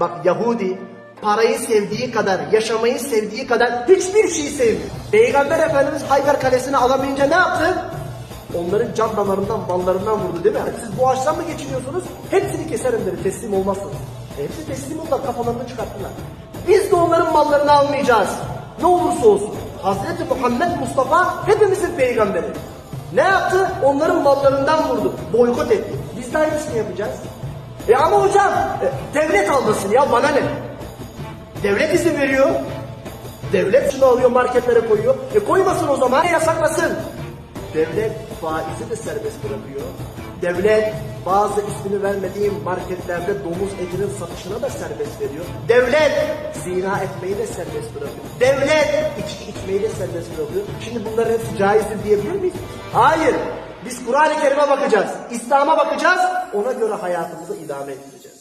Bak Yahudi parayı sevdiği kadar, yaşamayı sevdiği kadar hiçbir şeyi sevmiyor. Peygamber Efendimiz Hayber Kalesi'ni alamayınca ne yaptı? Onların can damarından, ballarından vurdu değil mi? Siz bu ağaçtan mı geçiniyorsunuz? Hepsini keserim dedi, teslim olmazsınız. E, hepsi teslim oldular, kafalarını çıkarttılar. Biz de onların mallarını almayacağız. Ne olursa olsun. Hazreti Muhammed Mustafa hepimizin peygamberi. Ne yaptı? Onların mallarından vurdu. Boykot etti. Biz de aynısını yapacağız. E ama hocam, e, devlet almasın ya bana ne? Devlet izin veriyor. Devlet şunu alıyor marketlere koyuyor. E koymasın o zaman yasaklasın. Devlet faizi de serbest bırakıyor. Devlet bazı ismini vermediğim marketlerde domuz etinin satışına da serbest veriyor. Devlet zina etmeyi de serbest bırakıyor. Devlet içki içmeyi de serbest bırakıyor. Şimdi bunların hepsi caizdir diyebilir miyiz? Hayır. Biz Kur'an-ı Kerim'e bakacağız. İslam'a bakacağız. Ona göre hayatımızı idame ettireceğiz.